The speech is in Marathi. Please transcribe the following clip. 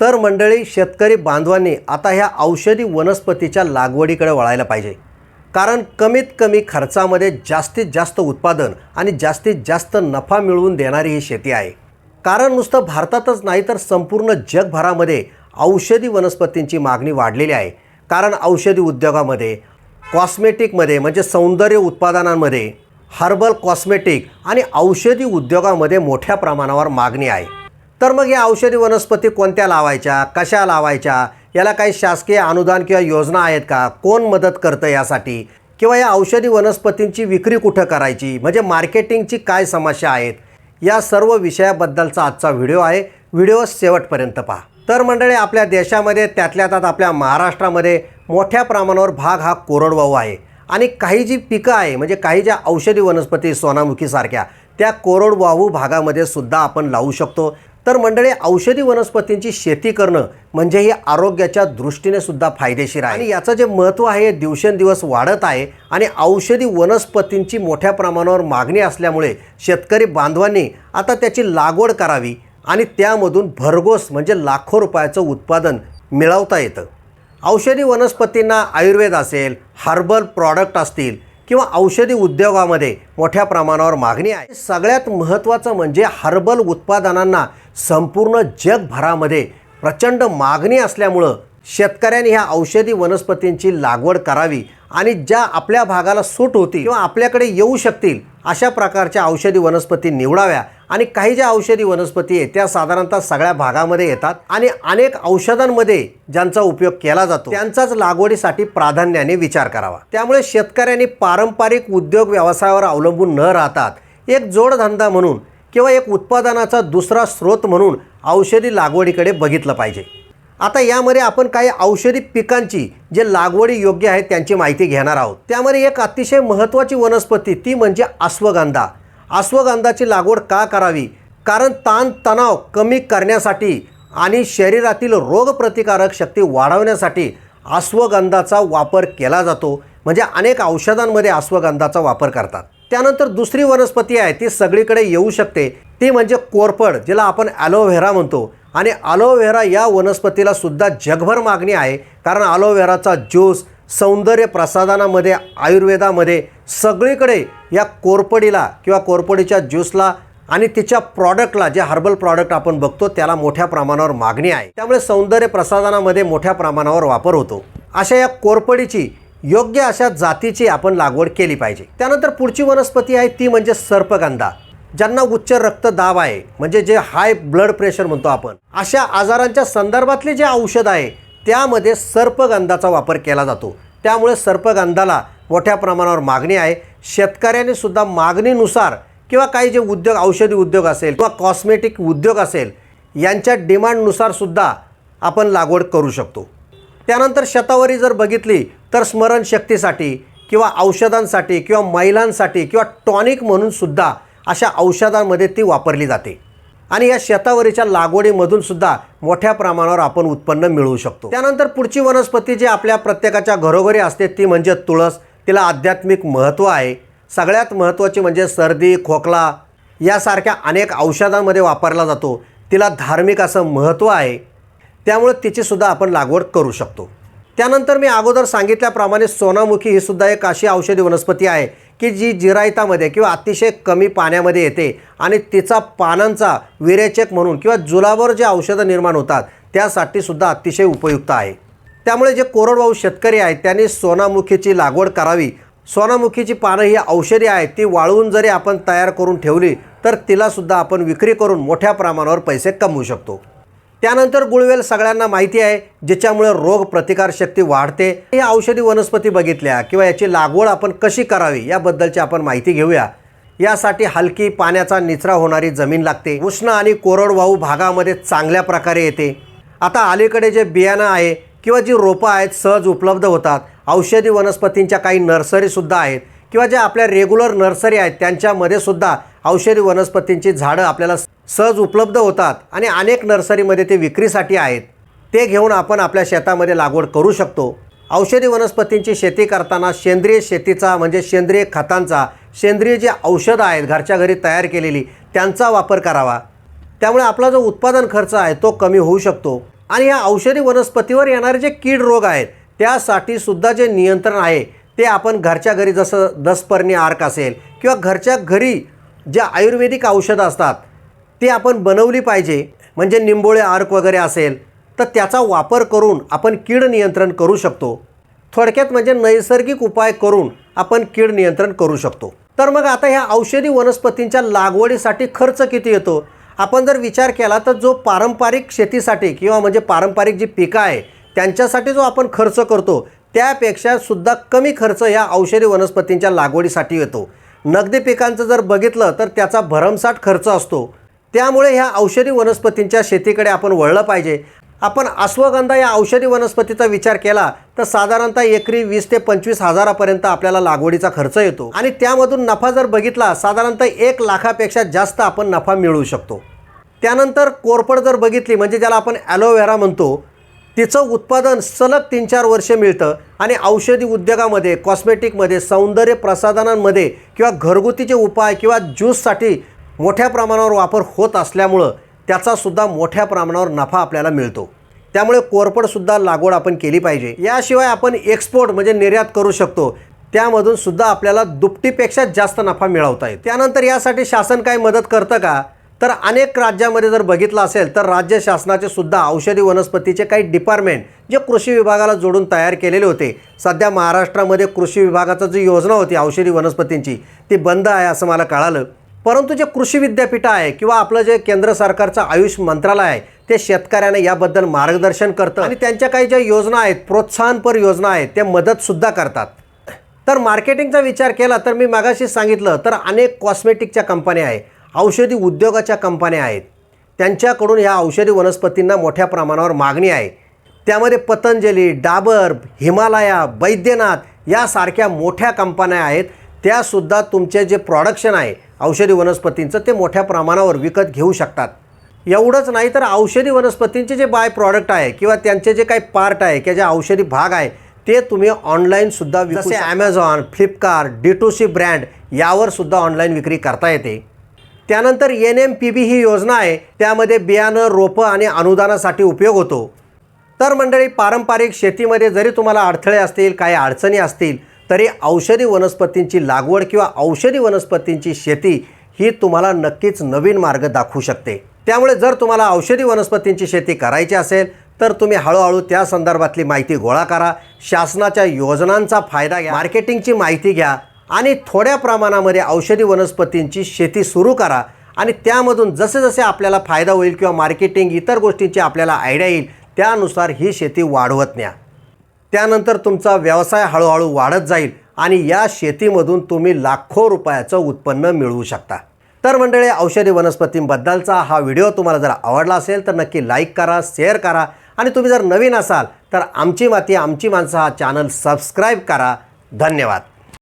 तर मंडळी शेतकरी बांधवांनी आता ह्या औषधी वनस्पतीच्या लागवडीकडे वळायला पाहिजे. कारण कमीत कमी खर्चामध्ये जास्तीत जास्त उत्पादन आणि जास्तीत जास्त नफा मिळवून देणारी ही शेती आहे. कारण नुसतं भारतातच नाही तर संपूर्ण जगभरामध्ये औषधी वनस्पतींची मागणी वाढलेली आहे. कारण औषधी उद्योगामध्ये कॉस्मेटिकमध्ये म्हणजे सौंदर्य उत्पादनांमध्ये हर्बल कॉस्मेटिक आणि औषधी उद्योगामध्ये मोठ्या प्रमाणावर मागणी आहे. तर मग या औषधी वनस्पती कोणत्या लावायच्या कशा लावायच्या याला काही शासकीय अनुदान किंवा योजना आहेत का? कोण मदत करतं यासाठी? किंवा या औषधी वनस्पतींची विक्री कुठं करायची? म्हणजे मार्केटिंगची काय समस्या आहेत? या सर्व विषयाबद्दलचा आजचा व्हिडिओ आहे. व्हिडिओ शेवटपर्यंत पहा. तर मंडळी आपल्या देशामध्ये त्यातल्या त्यात आपल्या महाराष्ट्रामध्ये मोठ्या प्रमाणावर भाग हा कोरडवाहू आहे. आणि काही जी पिकं आहे म्हणजे काही ज्या औषधी वनस्पती सोनामुखीसारख्या त्या कोरडवाहू भागामध्ये सुद्धा आपण लावू शकतो. तर मंडळी औषधी वनस्पतींची शेती करणं म्हणजे ही आरोग्याच्या दृष्टीने सुद्धा फायदेशीर आहे. आणि याचं जे महत्त्व आहे हे दिवसेंदिवस वाढत आहे आणि औषधी वनस्पतींची मोठ्या प्रमाणावर मागणी असल्यामुळे शेतकरी बांधवांनी आता त्याची लागवड करावी आणि त्यामधून भरघोस म्हणजे लाखो रुपयाचं उत्पादन मिळवता येतं. औषधी वनस्पतींना आयुर्वेद असेल हर्बल प्रॉडक्ट असतील किंवा औषधी उद्योगामध्ये मोठ्या प्रमाणावर मागणी आहे. सगळ्यात महत्त्वाचं म्हणजे हर्बल उत्पादनांना संपूर्ण जगभरामध्ये प्रचंड मागणी असल्यामुळं शेतकऱ्यांनी ह्या औषधी वनस्पतींची लागवड करावी आणि ज्या आपल्या भागाला सूट होती किंवा आपल्याकडे येऊ शकतील अशा प्रकारच्या औषधी वनस्पती निवडाव्या. आणि काही ज्या औषधी वनस्पती आहेत त्या साधारणतः सगळ्या भागामध्ये येतात आणि अनेक औषधांमध्ये ज्यांचा उपयोग केला जातो त्यांचाच लागवडीसाठी प्राधान्याने विचार करावा. त्यामुळे शेतकऱ्यांनी पारंपरिक उद्योग व्यवसायावर अवलंबून न राहतात एक जोडधंदा म्हणून किंवा एक उत्पादनाचा दुसरा स्रोत म्हणून औषधी लागवडीकडे बघितलं पाहिजे. आता यामध्ये आपण काही औषधी पिकांची जे लागवडी योग्य आहेत त्यांची माहिती घेणार आहोत. त्यामध्ये एक अतिशय महत्त्वाची वनस्पती ती म्हणजे अश्वगंधा अश्वगंधाची लागवड का करावी? कारण ताणतणाव कमी करण्यासाठी आणि शरीरातील रोगप्रतिकारक शक्ती वाढवण्यासाठी अश्वगंधाचा वापर केला जातो. म्हणजे अनेक औषधांमध्ये अश्वगंधाचा वापर करतात. त्यानंतर दुसरी वनस्पती आहे ती सगळीकडे येऊ शकते. ती म्हणजे कोरपड जिला आपण ॲलोव्हेरा म्हणतो. आणि ॲलोव्हेरा या वनस्पतीला सुद्धा जगभर मागणी आहे. कारण ॲलोव्हेराचा ज्यूस सौंदर्य प्रसाधनामध्ये आयुर्वेदामध्ये सगळीकडे या कोरपडीला किंवा कोरपडीच्या ज्यूसला आणि तिच्या प्रॉडक्टला जे हर्बल प्रॉडक्ट आपण बघतो त्याला मोठ्या प्रमाणावर मागणी आहे. त्यामुळे सौंदर्य प्रसाधनामध्ये मोठ्या प्रमाणावर वापर होतो. अशा या कोरपडीची योग्य अशा जातीची आपण लागवड केली पाहिजे. त्यानंतर पुढची वनस्पती आहे ती म्हणजे सर्पगंधा. ज्यांना उच्च रक्तदाब आहे म्हणजे जे हाय ब्लड प्रेशर म्हणतो आपण. अशा आजारांच्या संदर्भातले जे औषध आहे त्यामध्ये सर्पगंधाचा वापर केला जातो. त्यामुळे सर्पगंधाला मोठ्या प्रमाणावर मागणी आहे. शेतकऱ्यांनी सुद्धा मागणीनुसार किंवा काही जे उद्योग औषधी उद्योग असेल किंवा कॉस्मेटिक उद्योग असेल यांच्या डिमांडनुसार सुद्धा आपण लागवड करू शकतो. त्यानंतर शतावरी जर बघितली तर स्मरणशक्तीसाठी किंवा औषधांसाठी किंवा महिलांसाठी किंवा टॉनिक म्हणून सुद्धा अशा औषधांमध्ये ती वापरली जाते. आणि या शेतावरीच्या लागवडीमधून सुद्धा मोठ्या प्रमाणावर आपण उत्पन्न मिळवू शकतो. त्यानंतर पुढची वनस्पती जी आपल्या प्रत्येकाच्या घरोघरी असते ती म्हणजे तुळस. तिला आध्यात्मिक महत्त्व आहे. सगळ्यात महत्त्वाची म्हणजे सर्दी खोकला यासारख्या अनेक औषधांमध्ये वापरला जातो. तिला धार्मिक असं महत्त्व आहे. त्यामुळे तिचीसुद्धा आपण लागवड करू शकतो. त्यानंतर मी अगोदर सांगितल्याप्रमाणे सोनामुखी ही सुद्धा एक अशी औषधी वनस्पती आहे की जी जिरायतामध्ये किंवा अतिशय कमी पाण्यामध्ये येते आणि तिचा पानांचा विरेचक म्हणून किंवा जुलावर जे औषधं निर्माण होतात त्यासाठी सुद्धा अतिशय उपयुक्त आहे. त्यामुळे जे कोरडवाहू शेतकरी आहेत त्यांनी सोनामुखीची लागवड करावी. सोनामुखीची पानं ही औषधी आहेत ती वाळवून जरी आपण तयार करून ठेवली तर तिलासुद्धा आपण विक्री करून मोठ्या प्रमाणावर पैसे कमवू शकतो. त्यानंतर गुळवेल सगळ्यांना माहिती आहे ज्याच्यामुळे रोग प्रतिकारशक्ती वाढते. या औषधी वनस्पती बघितल्या किंवा याची लागवड आपण कशी करावी याबद्दलची आपण माहिती घेऊया. यासाठी हलकी पाण्याचा निचरा होणारी जमीन लागते. उष्ण आणि कोरडवाहू भागामध्ये चांगल्या प्रकारे येते. आता अलीकडे जे बियाणं आहे किंवा जी रोपं आहेत सहज उपलब्ध होतात. औषधी वनस्पतींच्या काही नर्सरीसुद्धा आहेत. किंवा ज्या आपल्या रेग्युलर नर्सरी आहेत त्यांच्यामध्ये सुद्धा औषधी वनस्पतींची झाडं आपल्याला सहज उपलब्ध होतात आणि अनेक नर्सरीमध्ये ते विक्रीसाठी आहेत. ते घेऊन आपण आपल्या शेतामध्ये लागवड करू शकतो. औषधी वनस्पतींची शेती करताना सेंद्रिय शेतीचा म्हणजे सेंद्रिय खतांचा सेंद्रिय जे औषधं आहेत घरच्या घरी तयार केलेली त्यांचा वापर करावा. त्यामुळे आपला जो उत्पादन खर्च आहे तो कमी होऊ शकतो. आणि या औषधी वनस्पतीवर येणारे जे कीड रोग आहेत त्यासाठी सुद्धा जे नियंत्रण आहे ते आपण घरच्या घरी जसं दसपर्णी आर्क असेल किंवा घरच्या घरी ज्या आयुर्वेदिक औषधं असतात ते आपण बनवली पाहिजे. म्हणजे निंबोळे आर्क वगैरे असेल तर त्याचा वापर करून आपण कीड नियंत्रण करू शकतो. थोडक्यात म्हणजे नैसर्गिक उपाय करून आपण कीड नियंत्रण करू शकतो. तर मग आता ह्या औषधी वनस्पतींच्या लागवडीसाठी खर्च किती येतो? आपण जर विचार केला तर जो पारंपरिक शेतीसाठी किंवा म्हणजे पारंपरिक जी पिकं आहे त्यांच्यासाठी जो आपण खर्च करतो त्यापेक्षा सुद्धा कमी खर्च ह्या औषधी वनस्पतींच्या लागवडीसाठी येतो. नगदी पिकांचं जर बघितलं तर त्याचा भरमसाठ खर्च असतो. त्यामुळे ह्या औषधी वनस्पतींच्या शेतीकडे आपण वळलं पाहिजे. आपण अश्वगंधा या औषधी वनस्पतीचा विचार केला तर साधारणतः एकरी वीस ते पंचवीस हजारापर्यंत आपल्याला लागवडीचा खर्च येतो. आणि त्यामधून नफा जर बघितला साधारणतः एक लाखापेक्षा जास्त आपण नफा मिळवू शकतो. त्यानंतर कोरपड जर बघितली म्हणजे ज्याला आपण ॲलोव्हेरा म्हणतो तिचं उत्पादन सलग तीन चार वर्षे मिळतं आणि औषधी उद्योगामध्ये कॉस्मेटिकमध्ये सौंदर्य प्रसाधनांमध्ये किंवा घरगुतीचे उपाय किंवा ज्यूससाठी मोठ्या प्रमाणावर वापर होत असल्यामुळं त्याचासुद्धा मोठ्या प्रमाणावर नफा आपल्याला मिळतो. त्यामुळे कोरपडसुद्धा लागवड आपण केली पाहिजे. याशिवाय आपण एक्सपोर्ट म्हणजे निर्यात करू शकतो. त्यामधून सुद्धा आपल्याला दुपटीपेक्षा जास्त नफा मिळवता येईल. त्यानंतर यासाठी शासन काय मदत करतं का? तर अनेक राज्यामध्ये जर बघितलं असेल तर राज्य शासनाचे सुद्धा औषधी वनस्पतीचे काही डिपार्टमेंट जे कृषी विभागाला जोडून तयार केलेले होते. सध्या महाराष्ट्रामध्ये कृषी विभागाचं जी योजना होती औषधी वनस्पतींची ती बंद आहे असं मला कळालं. परंतु जे कृषी विद्यापीठ आहे किंवा आपलं जे केंद्र सरकारचं आयुष मंत्रालय आहे ते शेतकऱ्यांना याबद्दल मार्गदर्शन करतं आणि त्यांच्या काही ज्या योजना आहेत प्रोत्साहनपर योजना आहेत ते मदतसुद्धा करतात. तर मार्केटिंगचा विचार केला तर मी मागाशी सांगितलं तर अनेक कॉस्मेटिकच्या कंपन्या आहे. औषधी उद्योगाच्या कंपन्या आहेत. त्यांच्याकडून ह्या औषधी वनस्पतींना मोठ्या प्रमाणावर मागणी आहे. त्यामध्ये पतंजली डाबर हिमालया बैद्यनाथ यासारख्या मोठ्या कंपन्या आहेत. त्यासुद्धा तुमचे जे प्रोडक्शन आहे औषधी वनस्पतींचं ते मोठ्या प्रमाणावर विकत घेऊ शकतात. एवढंच नाही तर औषधी वनस्पतींचे जे बाय प्रॉडक्ट आहे किंवा त्यांचे जे काही पार्ट आहे किंवा जे औषधी भाग आहे ते तुम्ही ऑनलाईनसुद्धा जसे Amazon Flipkart D to C brand यावर सुद्धा ऑनलाईन विक्री करता येते. त्यानंतर एन एम पी बी ही योजना आहे. त्यामध्ये बियाणं रोपं आणि अनुदानासाठी उपयोग होतो. तर मंडळी पारंपरिक शेतीमध्ये जरी तुम्हाला अडथळे असतील काही अडचणी असतील तरी औषधी वनस्पतींची लागवड किंवा औषधी वनस्पतींची शेती ही तुम्हाला नक्कीच नवीन मार्ग दाखवू शकते. त्यामुळे जर तुम्हाला औषधी वनस्पतींची शेती करायची असेल तर तुम्ही हळूहळू त्या संदर्भातली माहिती गोळा करा. शासनाच्या योजनांचा फायदा घ्या. मार्केटिंगची माहिती घ्या. आणि थोड्या प्रमाणामध्ये औषधी वनस्पतींची शेती सुरू करा. आणि त्यामधून जसे जसे आपल्याला फायदा होईल किंवा मार्केटिंग इतर गोष्टींची आपल्याला आयडिया येईल त्यानुसार ही शेती वाढवत न्या. त्यानंतर तुमचा व्यवसाय हळूहळू वाढत जाईल आणि या शेतीमधून तुम्ही लाखो रुपयाचं उत्पन्न मिळवू शकता. तर मंडळी औषधी वनस्पतींबद्दलचा हा व्हिडिओ तुम्हाला जर आवडला असेल तर नक्की लाईक करा शेअर करा. आणि तुम्ही जर नवीन असाल तर आमची माती आमची माणसं हा चॅनल सबस्क्राईब करा. धन्यवाद.